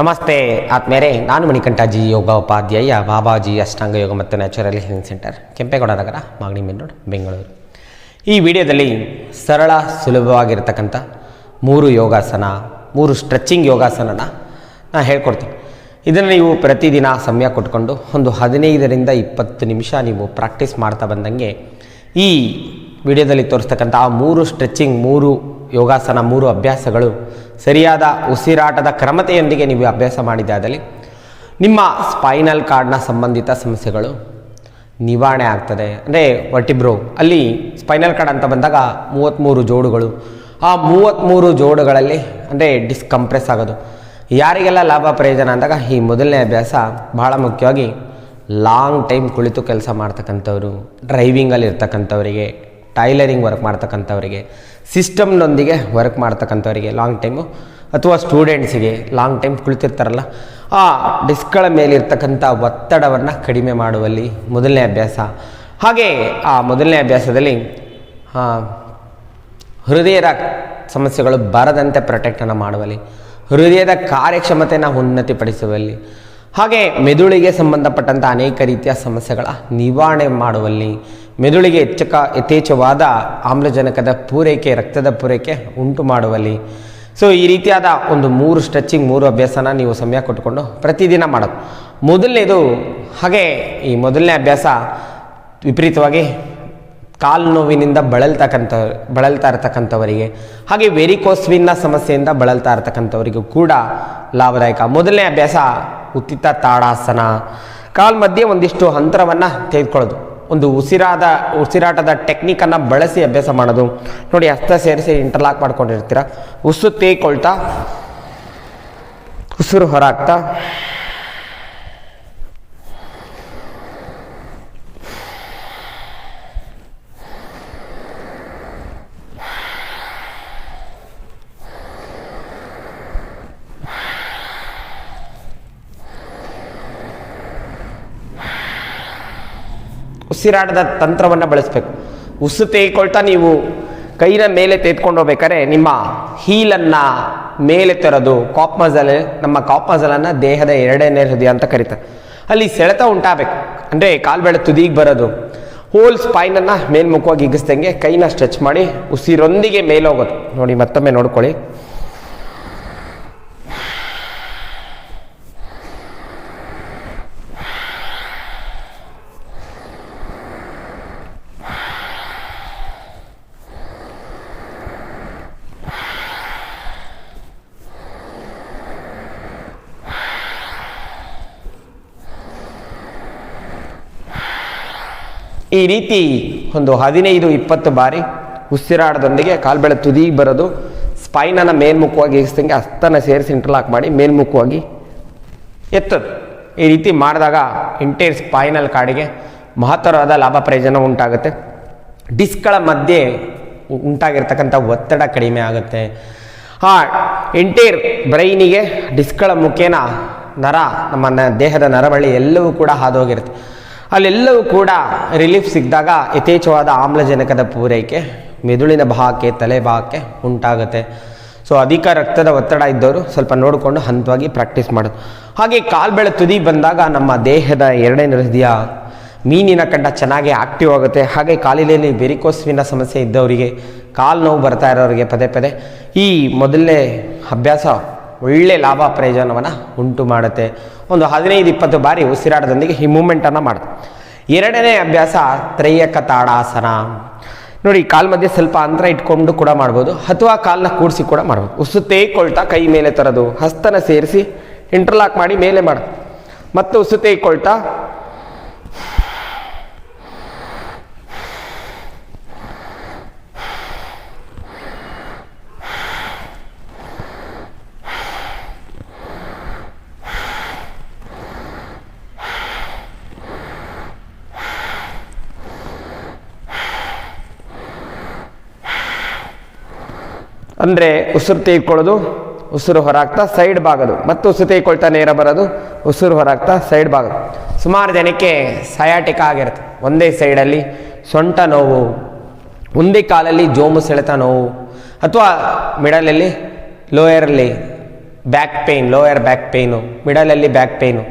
ನಮಸ್ತೆ ಆತ್ಮೇರೆ ನಾನು ಮಣಿಕಂಠಾಜಿ ಯೋಗ ಉಪಾಧ್ಯಾಯ ಬಾಬಾಜಿ ಅಷ್ಟಾಂಗ ಯೋಗ ಮತ್ತು natural health centre, Kempegowda Nagar, Magadi main road Bengaluru. ಈ ವಿಡಿಯೋದಲ್ಲಿ ಸರಳ ಸುಲಭವಾಗಿರ್ತಕ್ಕಂಥ ಮೂರು ಯೋಗಾಸನ, ಮೂರು ಸ್ಟ್ರೆಚಿಂಗ್ ಯೋಗಾಸನನ ನಾನು ಹೇಳ್ಕೊಡ್ತೀನಿ. ಇದನ್ನು ನೀವು ಪ್ರತಿದಿನ ಸಮಯ ಕೊಟ್ಕೊಂಡು ಒಂದು ಹದಿನೈದರಿಂದ ಇಪ್ಪತ್ತು ನಿಮಿಷ ನೀವು ಪ್ರಾಕ್ಟೀಸ್ ಮಾಡ್ತಾ ಬಂದಂಗೆ ಈ ವಿಡಿಯೋದಲ್ಲಿ ತೋರಿಸ್ತಕ್ಕಂಥ ಆ ಮೂರು ಸ್ಟ್ರೆಚಿಂಗ್ ಮೂರು ಯೋಗಾಸನ ಮೂರು ಅಭ್ಯಾಸಗಳು, ಸರಿಯಾದ ಉಸಿರಾಟದ ಕ್ರಮತೆಯೊಂದಿಗೆ ನೀವು ಅಭ್ಯಾಸ ಮಾಡಿದಾದಲ್ಲಿ ನಿಮ್ಮ ಸ್ಪೈನಲ್ ಕಾರ್ಡ್ನ ಸಂಬಂಧಿತ ಸಮಸ್ಯೆಗಳು ನಿವಾರಣೆ ಆಗ್ತದೆ. ಅಂದರೆ ವರ್ಟಿಬ್ರೋ ಅಲ್ಲಿ ಸ್ಪೈನಲ್ ಕಾರ್ಡ್ ಅಂತ ಬಂದಾಗ ಮೂವತ್ತ್ಮೂರು ಜೋಡುಗಳು. ಆ ಮೂವತ್ತ್ಮೂರು ಜೋಡುಗಳಲ್ಲಿ ಅಂದರೆ ಡಿಸ್ಕಂಪ್ರೆಸ್ ಆಗೋದು. ಯಾರಿಗೆಲ್ಲ ಲಾಭ ಪ್ರಯೋಜನ ಅಂದಾಗ ಈ ಮೊದಲನೇ ಅಭ್ಯಾಸ ಬಹಳ ಮುಖ್ಯವಾಗಿ ಲಾಂಗ್ ಟೈಮ್ ಕುಳಿತು ಕೆಲಸ ಮಾಡ್ತಕ್ಕಂಥವ್ರು ಡ್ರೈವಿಂಗಲ್ಲಿ ಇರ್ತಕ್ಕಂಥವರಿಗೆ ಟೈಲರಿಂಗ್ ವರ್ಕ್ ಮಾಡ್ತಕ್ಕಂಥವರಿಗೆ ಸಿಸ್ಟಮ್ನೊಂದಿಗೆ ವರ್ಕ್ ಮಾಡ್ತಕ್ಕಂಥವರಿಗೆ ಲಾಂಗ್ ಟೈಮು ಅಥವಾ ಸ್ಟೂಡೆಂಟ್ಸಿಗೆ ಲಾಂಗ್ ಟೈಮ್ ಕುಳಿತಿರ್ತಾರಲ್ಲ, ಆ ಡಿಸ್ಕ್ಗಳ ಮೇಲಿರ್ತಕ್ಕಂಥ ಒತ್ತಡವನ್ನು ಕಡಿಮೆ ಮಾಡುವಲ್ಲಿ ಮೊದಲನೇ ಅಭ್ಯಾಸ. ಹಾಗೆ ಆ ಮೊದಲನೇ ಅಭ್ಯಾಸದಲ್ಲಿ ಹೃದಯದ ಸಮಸ್ಯೆಗಳು ಬರದಂತೆ ಪ್ರೊಟೆಕ್ಟನ್ನು ಮಾಡುವಲ್ಲಿ, ಹೃದಯದ ಕಾರ್ಯಕ್ಷಮತೆಯನ್ನು ಉನ್ನತಿಪಡಿಸುವಲ್ಲಿ ಹಾಗೆ ಮೆದುಳಿಗೆ ಸಂಬಂಧಪಟ್ಟಂಥ ಅನೇಕ ರೀತಿಯ ಸಮಸ್ಯೆಗಳ ನಿವಾರಣೆ ಮಾಡುವಲ್ಲಿ ಮೆದುಳಿಗೆ ಹೆಚ್ಚಕ ಯಥೇಚ್ಛವಾದ ಆಮ್ಲಜನಕದ ಪೂರೈಕೆ, ರಕ್ತದ ಪೂರೈಕೆ ಉಂಟು ಮಾಡುವಲ್ಲಿ. ಸೊ ಈ ರೀತಿಯಾದ ಒಂದು ಮೂರು ಸ್ಟ್ರೆಚಿಂಗ್ ಮೂರು ಅಭ್ಯಾಸನ ನೀವು ಸಮಯ ಕೊಟ್ಟುಕೊಂಡು ಪ್ರತಿದಿನ ಮಾಡೋದು. ಮೊದಲನೇದು, ಹಾಗೆ ಈ ಮೊದಲನೇ ಅಭ್ಯಾಸ ವಿಪರೀತವಾಗಿ ಕಾಲು ನೋವಿನಿಂದ ಬಳಲ್ತಕ್ಕಂಥ, ಬಳಲ್ತಾ ಇರ್ತಕ್ಕಂಥವರಿಗೆ, ಹಾಗೆ ವೆರಿಕೋಸ್ವಿನ್ನ ಸಮಸ್ಯೆಯಿಂದ ಬಳಲ್ತಾ ಇರ್ತಕ್ಕಂಥವರಿಗೂ ಕೂಡ ಲಾಭದಾಯಕ. ಮೊದಲನೇ ಅಭ್ಯಾಸ ಉತ್ತಿತ ತಾಡಾಸನ. ಕಾಲ್ ಮಧ್ಯೆ ಒಂದಿಷ್ಟು ಅಂತರವನ್ನು ತೆಗೆದುಕೊಳ್ಳೋದು. ಒಂದು ಉಸಿರಾದ, ಉಸಿರಾಟದ ಟೆಕ್ನಿಕನ್ನು ಬಳಸಿ ಅಭ್ಯಾಸ ಮಾಡೋದು. ನೋಡಿ, ಹಸ್ತ ಸೇರಿಸಿ ಇಂಟರ್ಲಾಕ್ ಮಾಡ್ಕೊಂಡಿರ್ತೀರ. ಉಸು ತೇಕೊಳ್ತಾ ಉಸಿರು ಹೊರಾಗ್ತಾ ಉಸಿರಾಟದ ತಂತ್ರವನ್ನು ಬಳಸಬೇಕು. ಉಸು ತೆಗೆದುಕೊಳ್ತಾ ನೀವು ಕೈನ ಮೇಲೆ ತೆಗೆದುಕೊಂಡು ಹೋಗ್ಬೇಕಾದ್ರೆ ನಿಮ್ಮ ಹೀಲನ್ನು ಮೇಲೆ ತೆರೋದು ಕಾಪ್ ಮಜಲ್, ನಮ್ಮ ಕಾಪ್ ಮಜಲನ್ನು ದೇಹದ ಎರಡನೇ ಹೃದಯ ಅಂತ ಕರೀತಾರೆ. ಅಲ್ಲಿ ಸೆಳೆತ ಉಂಟಾಗಬೇಕು. ಅಂದರೆ ಕಾಲ್ಬೆಳೆ ತುದಿಗೆ ಬರೋದು. ಹೋಲ್ ಸ್ಪೈನನ್ನು ಮೇಲ್ಮುಖವಾಗಿ ಹಿಗ್ಗಿಸ್ದಂಗೆ ಕೈನ ಸ್ಟ್ರೆಚ್ ಮಾಡಿ ಉಸಿರೊಂದಿಗೆ ಮೇಲೆ ಹೋಗೋದು. ನೋಡಿ ಮತ್ತೊಮ್ಮೆ ನೋಡ್ಕೊಳ್ಳಿ. ಈ ರೀತಿ ಒಂದು ಹದಿನೈದು, ಇಪ್ಪತ್ತು ಬಾರಿ ಉಸಿರಾಟದೊಂದಿಗೆ ಕಾಲ್ಬೆಳೆ ತುದಿ ಬರೋದು ಸ್ಪೈನನ್ನು ಮೇಲ್ಮುಖವಾಗಿ ಎಗಿಸ್ದಂಗೆ ಹಸ್ತನ ಸೇರಿಸಿ ಇಂಟರ್ಲಾಕ್ ಮಾಡಿ ಮೇಲ್ಮುಖವಾಗಿ ಎತ್ತದು. ಈ ರೀತಿ ಮಾಡಿದಾಗ ಇಂಟೇರ್ ಸ್ಪೈನಲ್ ಕಾಡಿಗೆ ಮಹತ್ತರವಾದ ಲಾಭ ಪ್ರಯೋಜನ ಉಂಟಾಗುತ್ತೆ. ಡಿಸ್ಕ್ಗಳ ಮಧ್ಯೆ ಉಂಟಾಗಿರ್ತಕ್ಕಂಥ ಒತ್ತಡ ಕಡಿಮೆ ಆಗುತ್ತೆ. ಆ ಎಂಟೇರ್ ಬ್ರೈನಿಗೆ ಡಿಸ್ಕ್ಗಳ ಮುಖೇನ ನರ, ನಮ್ಮ ದೇಹದ ನರಬಳ್ಳಿ ಎಲ್ಲವೂ ಕೂಡ ಹಾದೋಗಿರುತ್ತೆ ಅಲ್ಲೆಲ್ಲವೂ ಕೂಡ ರಿಲೀಫ್ ಸಿಕ್ಕಿದಾಗ ಯಥೇಚ್ಛವಾದ ಆಮ್ಲಜನಕದ ಪೂರೈಕೆ, ಮೆದುಳಿನ ಭಾಗಕ್ಕೆ ತಲೆ ಭಾಗಕ್ಕೆ ಉಂಟಾಗುತ್ತೆ. ಸೊ ಅಧಿಕ ರಕ್ತದ ಒತ್ತಡ ಇದ್ದವರು ಸ್ವಲ್ಪ ನೋಡಿಕೊಂಡು ಹಂತವಾಗಿ ಪ್ರಾಕ್ಟೀಸ್ ಮಾಡೋದು. ಹಾಗೆ ಕಾಲ್ಬೆಳೆ ತುದಿ ಬಂದಾಗ ನಮ್ಮ ದೇಹದ ಎರಡನೇ ಹೃದಯ ಮೀನಿನ ಕಂಡ ಚೆನ್ನಾಗಿ ಆಕ್ಟಿವ್ ಆಗುತ್ತೆ. ಹಾಗೆ ಕಾಲಿನಲ್ಲಿ ಬೆರಿಕೋಸ್ವಿನ ಸಮಸ್ಯೆ ಇದ್ದವರಿಗೆ ಕಾಲು ನೋವು ಬರ್ತಾ ಇರೋರಿಗೆ ಪದೇ ಪದೇ ಈ ಮೊದಲನೇ ಅಭ್ಯಾಸ ಒಳ್ಳೆ ಲಾಭ ಪ್ರಯೋಜನವನ್ನು ಉಂಟು ಮಾಡುತ್ತೆ. ಒಂದು ಹದಿನೈದು, ಇಪ್ಪತ್ತು ಬಾರಿ ಉಸಿರಾಟದೊಂದಿಗೆ ಈ ಮೂಮೆಂಟನ್ನು ಮಾಡುತ್ತೆ. ಎರಡನೇ ಅಭ್ಯಾಸ ತ್ರೈಯಕ ತಾಡಾಸನ. ನೋಡಿ, ಕಾಲ್ ಮಧ್ಯೆ ಸ್ವಲ್ಪ ಅಂತರ ಇಟ್ಕೊಂಡು ಕೂಡ ಮಾಡ್ಬೋದು, ಅಥವಾ ಕಾಲನ್ನ ಕೂಡಿಸಿ ಕೂಡ ಮಾಡ್ಬೋದು. ಉಸು ತೇಕೊಳ್ತಾ ಕೈ ಮೇಲೆ ತರೋದು, ಹಸ್ತನ ಸೇರಿಸಿ ಇಂಟರ್ಲಾಕ್ ಮಾಡಿ ಮೇಲೆ ಮಾಡೋದು ಮತ್ತು ಉಸು ತೇಕೊಳ್ತಾ ಅಂದರೆ ಉಸಿರು ತೆಗೆದುಕೊಳ್ಳೋದು, ಉಸಿರು ಹೊರಾಗ್ತಾ ಸೈಡ್ ಭಾಗದು ಮತ್ತು ಉಸಿರು ತೆಗೆದುಕೊಳ್ತಾ ನೇರ ಬರೋದು, ಉಸಿರು ಹೊರಾಗ್ತಾ ಸೈಡ್ ಭಾಗದು ಸುಮಾರು ಜನಕ್ಕೆ ಸಯಾಟಿಕ ಆಗಿರುತ್ತೆ. ಒಂದೇ ಸೈಡಲ್ಲಿ ಸೊಂಟ ನೋವು, ಒಂದೇ ಕಾಲಲ್ಲಿ ಜೋಮು ಸೆಳೆತ ನೋವು, ಅಥವಾ ಮಿಡಲಲ್ಲಿ ಲೋಯರಲ್ಲಿ back pain lower back pain ಮಿಡಲಲ್ಲಿ back pain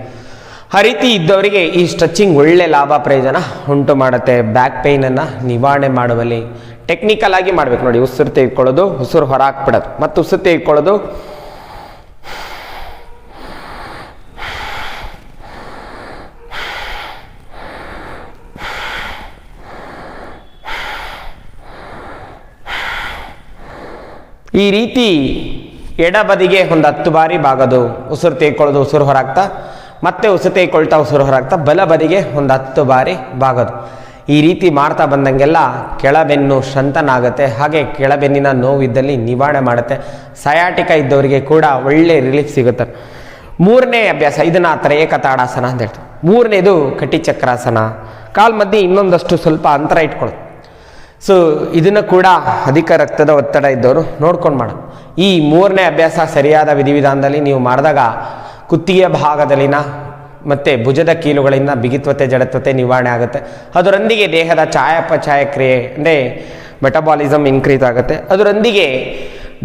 ಆ ರೀತಿ ಇದ್ದವರಿಗೆ ಈ ಸ್ಟ್ರೆಚಿಂಗ್ ಒಳ್ಳೆ ಲಾಭ, ಪ್ರಯೋಜನ ಉಂಟು ಮಾಡುತ್ತೆ. ಬ್ಯಾಕ್ ಪೇಯ್ನನ್ನು ನಿವಾರಣೆ ಮಾಡುವಲ್ಲಿ ಟೆಕ್ನಿಕಲ್ ಆಗಿ ಮಾಡಬೇಕು. ನೋಡಿ ಉಸಿರು ತೆಗೆದುಕೊಳ್ಳೋದು ಉಸಿರು ಹೊರ ಹಾಕ್ಬಿಡೋದು ಮತ್ತು ಉಸಿರು ತೆಗೆದುಕೊಳ್ಳೋದು ಈ ರೀತಿ ಎಡಬದಿಗೆ ಒಂದು ಹತ್ತು ಬಾರಿ ಬಾಗೋದು. ಉಸಿರು ತೆಗೆದುಕೊಳ್ಳೋದು ಉಸಿರು ಹೊರಾಗ್ತಾ ಮತ್ತೆ ಉಸತೆ ಕೊಳ್ತಾ ಉಸಿರು ಹೊರಾಗ್ತಾ ಬಲಬದಿಗೆ ಒಂದು ಹತ್ತು ಬಾರಿ ಬಾಗೋದು. ಈ ರೀತಿ ಮಾಡ್ತಾ ಬಂದಂಗೆಲ್ಲ ಕೆಳಬೆನ್ನು ಶಂತನಾಗುತ್ತೆ, ಹಾಗೆ ಕೆಳಬೆನ್ನಿನ ನೋವಿದ್ದಲ್ಲಿ ನಿವಾರಣೆ ಮಾಡುತ್ತೆ. ಸಯಾಟಿಕ ಇದ್ದವರಿಗೆ ಕೂಡ ಒಳ್ಳೆ ರಿಲೀಫ್ ಸಿಗುತ್ತೆ. ಮೂರನೇ ಅಭ್ಯಾಸ, ಇದನ್ನ ಆ ಥರ ಏಕತಾಡಾಸನ ಅಂತ ಹೇಳ್ತಾರೆ ಮೂರನೇದು ಕಟಿಚಕ್ರಾಸನ. ಕಾಲ್ ಮಧ್ಯೆ ಇನ್ನೊಂದಷ್ಟು ಸ್ವಲ್ಪ ಅಂತರ ಇಟ್ಕೊಳ್ಳೋದು. ಸೊ ಇದನ್ನು ಕೂಡ ಅಧಿಕ ರಕ್ತದ ಒತ್ತಡ ಇದ್ದವರು ನೋಡ್ಕೊಂಡು ಮಾಡೋದು. ಈ ಮೂರನೇ ಅಭ್ಯಾಸ ಸರಿಯಾದ ವಿಧಿವಿಧಾನದಲ್ಲಿ ನೀವು ಮಾಡಿದಾಗ ಕುತ್ತಿಗೆಯ ಭಾಗದಲ್ಲಿನ ಮತ್ತು ಭುಜದ ಕೀಲುಗಳಿಂದ ಬಿಗಿತ್ವತೆ, ಜಡತ್ವತೆ ನಿವಾರಣೆ ಆಗುತ್ತೆ. ಅದರೊಂದಿಗೆ ದೇಹದ ಛಾಯಾಪಚಾಯ ಕ್ರಿಯೆ, ಅಂದರೆ ಮೆಟಬಾಲಿಸಮ್ ಇನ್ಕ್ರೀಸ್ ಆಗುತ್ತೆ. ಅದರೊಂದಿಗೆ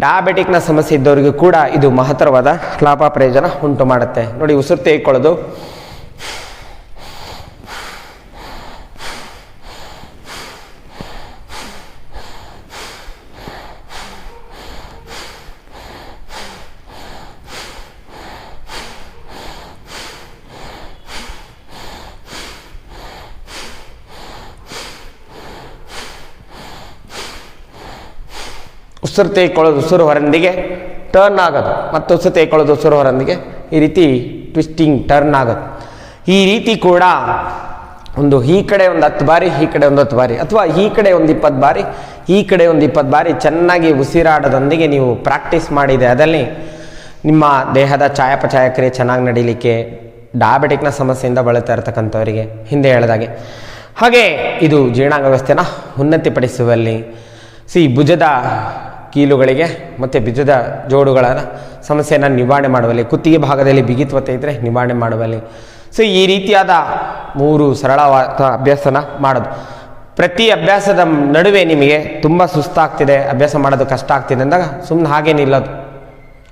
ಡಯಾಬೆಟಿಕ್ನ ಸಮಸ್ಯೆ ಇದ್ದವರಿಗೂ ಕೂಡ ಇದು ಮಹತ್ತರವಾದ ಲಾಭ, ಪ್ರಯೋಜನ ಉಂಟು ಮಾಡುತ್ತೆ. ನೋಡಿ, ಉಸಿರು ತೆಗೆದುಕೊಳ್ಳೋದು. ಉಸಿರು ತೆಗೆದುಕೊಳ್ಳೋದು ಉಸಿರು ಹೊರೊಂದಿಗೆ ಟರ್ನ್ ಆಗೋದು. ಮತ್ತು ಉಸಿರು ತೆಗೆದುಕೊಳ್ಳೋದು ಉಸಿರು ಹೊರಂದಿಗೆ ಈ ರೀತಿ ಟ್ವಿಸ್ಟಿಂಗ್ ಟರ್ನ್ ಆಗೋದು. ಈ ರೀತಿ ಕೂಡ ಒಂದು ಈ ಕಡೆ ಒಂದು ಹತ್ತು ಬಾರಿ, ಈ ಕಡೆ ಒಂದು ಹತ್ತು ಬಾರಿ, ಅಥವಾ ಈ ಕಡೆ ಒಂದು ಇಪ್ಪತ್ತು ಬಾರಿ, ಈ ಕಡೆ ಒಂದು ಇಪ್ಪತ್ತು ಬಾರಿ ಚೆನ್ನಾಗಿ ಉಸಿರಾಡೋದೊಂದಿಗೆ ನೀವು ಪ್ರಾಕ್ಟೀಸ್ ಮಾಡಿದೆ ಅದರಲ್ಲಿ ನಿಮ್ಮ ದೇಹದ ಚಾಯಾಪಚಾಯ ಕ್ರಿಯೆ ಚೆನ್ನಾಗಿ ನಡೀಲಿಕ್ಕೆ ಡಯಾಬೆಟಿಕ್ನ ಸಮಸ್ಯೆಯಿಂದ ಬಳಲ್ತಾ ಇರತಕ್ಕಂಥವರಿಗೆ ಹಿಂದೆ ಹೇಳಿದಾಗೆ. ಹಾಗೆ ಇದು ಜೀರ್ಣಾಂಗ ವ್ಯವಸ್ಥೆನ ಉನ್ನತಿಪಡಿಸುವಲ್ಲಿ ಸಿ ಭುಜದ ಕೀಲುಗಳಿಗೆ ಮತ್ತು ಬಿಜದ ಜೋಡುಗಳ ಸಮಸ್ಯೆಯನ್ನು ನಿವಾರಣೆ ಮಾಡುವಲ್ಲಿ, ಕುತ್ತಿಗೆ ಭಾಗದಲ್ಲಿ ಬಿಗಿತ್ವತೆ ಇದ್ದರೆ ನಿವಾರಣೆ ಮಾಡುವಲ್ಲಿ. ಸೊ ಈ ರೀತಿಯಾದ ಮೂರು ಸರಳವಾದ ಅಭ್ಯಾಸನ ಮಾಡೋದು. ಪ್ರತಿ ಅಭ್ಯಾಸದ ನಡುವೆ ನಿಮಗೆ ತುಂಬ ಸುಸ್ತಾಗ್ತಿದೆ, ಅಭ್ಯಾಸ ಮಾಡೋದು ಕಷ್ಟ ಆಗ್ತಿದೆ ಅಂದಾಗ ಸುಮ್ಮನೆ ಹಾಗೆ ನಿಲ್ಲೋದು.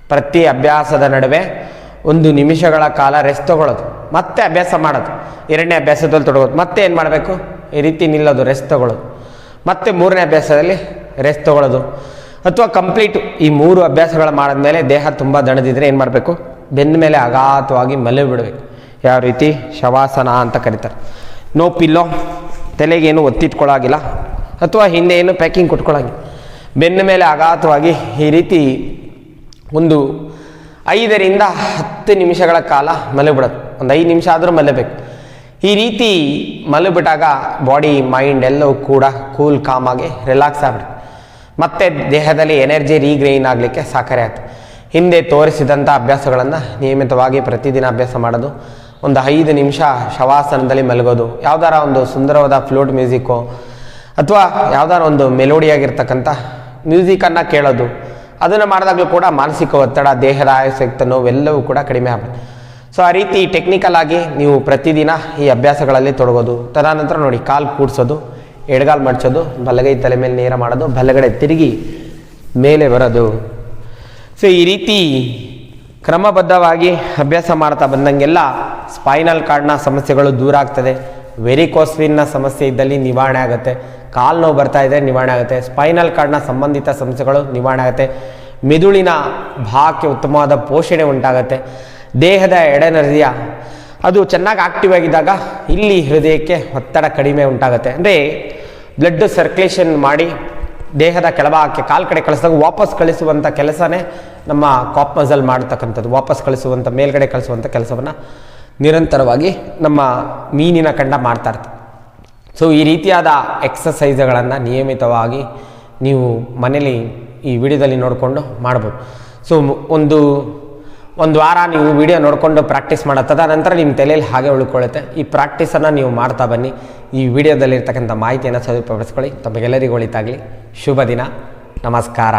ಪ್ರತಿ ಅಭ್ಯಾಸದ ನಡುವೆ ಒಂದು ನಿಮಿಷಗಳ ಕಾಲ ರೆಸ್ಟ್ ತೊಗೊಳ್ಳೋದು. ಮತ್ತೆ ಅಭ್ಯಾಸ ಮಾಡೋದು. ಎರಡನೇ ಅಭ್ಯಾಸದಲ್ಲಿ ತೊಡಗೋದು. ಮತ್ತೆ ಏನು ಮಾಡಬೇಕು? ಈ ರೀತಿ ನಿಲ್ಲೋದು ರೆಸ್ಟ್ ತೊಗೊಳ್ಳೋದು. ಮತ್ತೆ ಮೂರನೇ ಅಭ್ಯಾಸದಲ್ಲಿ ರೆಸ್ಟ್ ತಗೊಳ್ಳೋದು. ಅಥವಾ ಕಂಪ್ಲೀಟ್ ಈ ಮೂರು ಅಭ್ಯಾಸಗಳು ಮಾಡಿದ್ಮೇಲೆ ದೇಹ ತುಂಬ ದಣದಿದ್ರೆ ಏನು ಮಾಡಬೇಕು? ಬೆನ್ನ ಮೇಲೆ ಅಗಾಧವಾಗಿ ಮಲಗಿ ಬಿಡಬೇಕು. ಯಾವ ರೀತಿ? ಶವಾಸನ ಅಂತ ಕರೀತಾರೆ. ನೋ ಪಿಲ್ಲೋ ತಲೆಗೇನು ಒತ್ತಿಟ್ಕೊಳ್ಳಾಗಿಲ್ಲ ಅಥವಾ ಹಿಂದೆ ಏನು ಪ್ಯಾಕಿಂಗ್ ಕೊಟ್ಕೊಳ್ಳಾಗಿಲ್ಲ ಬೆನ್ನ ಮೇಲೆ ಅಗಾಧವಾಗಿ ಈ ರೀತಿ ಒಂದು ಐದರಿಂದ ಹತ್ತು ನಿಮಿಷಗಳ ಕಾಲ ಮಲಗಿಬಿಡೋದು ಒಂದು ಐದು ನಿಮಿಷ ಆದರೂ ಮಲಬೇಕು ಈ ರೀತಿ ಮಲಗಿಬಿಟ್ಟಾಗ ಬಾಡಿ ಮೈಂಡ್ ಎಲ್ಲವೂ ಕೂಡ ಕೂಲ್ ಕಾಮಾಗಿ ರಿಲ್ಯಾಕ್ಸ್ ಆಗ್ಬಿಡುತ್ತೆ. ಮತ್ತೆ ದೇಹದಲ್ಲಿ ಎನರ್ಜಿ ರೀಗ್ರೈನ್ ಆಗಲಿಕ್ಕೆ ಸಹಕಾರಿ ಆಯಿತು. ಹಿಂದೆ ತೋರಿಸಿದಂಥ ಅಭ್ಯಾಸಗಳನ್ನು ನಿಯಮಿತವಾಗಿ ಪ್ರತಿದಿನ ಅಭ್ಯಾಸ ಮಾಡೋದು, ಒಂದು ಐದು ನಿಮಿಷ ಶವಾಸನದಲ್ಲಿ ಮಲಗೋದು, ಯಾವ್ದಾರ ಒಂದು ಸುಂದರವಾದ ಫ್ಲೂಟ್ ಮ್ಯೂಸಿಕ್ಕು ಅಥವಾ ಯಾವ್ದಾರ ಒಂದು ಮೆಲೋಡಿಯಾಗಿರ್ತಕ್ಕಂಥ ಮ್ಯೂಸಿಕನ್ನು ಕೇಳೋದು, ಅದನ್ನು ಮಾಡಿದಾಗಲೂ ಕೂಡ ಮಾನಸಿಕ ಒತ್ತಡ, ದೇಹದ ಆಯಾಸಕ್ತ ನೋವೆಲ್ಲವೂ ಕೂಡ ಕಡಿಮೆ ಆಗುತ್ತೆ ಸೊ ಆ ರೀತಿ ಟೆಕ್ನಿಕಲ್ ಆಗಿ ನೀವು ಪ್ರತಿದಿನ ಈ ಅಭ್ಯಾಸಗಳಲ್ಲಿ ತೊಡಗೋದು. ತದನಂತರ ನೋಡಿ, ಕಾಲು ಕೂಡ್ಸೋದು. ಎಡಗಾಲು ಮಡ್ಚೋದು ಬಲಗೈ ತಲೆ ಮೇಲೆ ನೇರ ಮಾಡೋದು, ಬಲಗಡೆ ತಿರುಗಿ ಮೇಲೆ ಬರೋದು. ಸೊ ಈ ರೀತಿ ಕ್ರಮಬದ್ಧವಾಗಿ ಅಭ್ಯಾಸ ಮಾಡ್ತಾ ಬಂದಂಗೆಲ್ಲ ಸ್ಪೈನಲ್ ಕಾರ್ಡ್ನ ಸಮಸ್ಯೆಗಳು ದೂರ ಆಗ್ತದೆ. ವೆರಿಕೋಸ್ವಿನ್ನ ಸಮಸ್ಯೆ ಇದ್ದಲ್ಲಿ ನಿವಾರಣೆ ಆಗುತ್ತೆ. ಕಾಲು ನೋವು ಬರ್ತಾ ಇದ್ದರೆ ನಿವಾರಣೆ ಆಗುತ್ತೆ. ಸ್ಪೈನಲ್ ಕಾರ್ಡ್ನ ಸಂಬಂಧಿತ ಸಮಸ್ಯೆಗಳು ನಿವಾರಣೆ ಆಗುತ್ತೆ. ಮೆದುಳಿನ ಭಾಗಕ್ಕೆ ಉತ್ತಮವಾದ ಪೋಷಣೆ ಉಂಟಾಗುತ್ತೆ. ದೇಹದ ಎಡೆನರ್ಜಿಯ ಅದು ಚೆನ್ನಾಗಿ ಆಕ್ಟಿವ್ ಆಗಿದ್ದಾಗ ಇಲ್ಲಿ ಹೃದಯಕ್ಕೆ ಒತ್ತಡ ಕಡಿಮೆ ಉಂಟಾಗುತ್ತೆ. ಅಂದರೆ ಬ್ಲಡ್ ಸರ್ಕ್ಯುಲೇಷನ್ ಮಾಡಿ ದೇಹದ ಕೆಳಭಾಗಕ್ಕೆ ಕಾಲು ಕಡೆ ಕಳಿಸಿದಾಗ ವಾಪಸ್ ಕಳಿಸುವಂಥ ಕೆಲಸನೇ ನಮ್ಮ ಕಾಪ್ ಮಸಲ್ ಮಾಡ್ತಕ್ಕಂಥದ್ದು. ವಾಪಸ್ ಕಳಿಸುವಂಥ ಮೇಲ್ಗಡೆ ಕಳಿಸುವಂಥ ಕೆಲಸವನ್ನು ನಿರಂತರವಾಗಿ ನಮ್ಮ ಮೀನಿನ ಕಂಡ ಮಾಡ್ತಾ ಇರ್ತದೆ ಸೊ ಈ ರೀತಿಯಾದ ಎಕ್ಸಸೈಸ್ಗಳನ್ನು ನಿಯಮಿತವಾಗಿ ನೀವು ಮನೇಲಿ ಈ ವಿಡಿಯೋದಲ್ಲಿ ನೋಡಿಕೊಂಡು ಮಾಡ್ಬೋದು. ಸೊ ಒಂದು ಒಂದು ವಾರ ನೀವು ವಿಡಿಯೋ ನೋಡಿಕೊಂಡು ಪ್ರಾಕ್ಟೀಸ್ ಮಾಡುತ್ತದ ನಂತರ ನಿಮ್ಮ ತಲೆಯಲ್ಲಿ ಹಾಗೆ ಉಳ್ಕೊಳ್ಳುತ್ತೆ. ಈ ಪ್ರಾಕ್ಟೀಸನ್ನು ನೀವು ಮಾಡ್ತಾ ಬನ್ನಿ. ಈ ವಿಡಿಯೋದಲ್ಲಿರ್ತಕ್ಕಂಥ ಮಾಹಿತಿಯನ್ನು ಸದುಪಡಿಸ್ಕೊಳ್ಳಿ ತಮಗೆಲ್ಲರಿಗೂ ಒಳಿತಾಗಲಿ. ಶುಭ ದಿನ. ನಮಸ್ಕಾರ.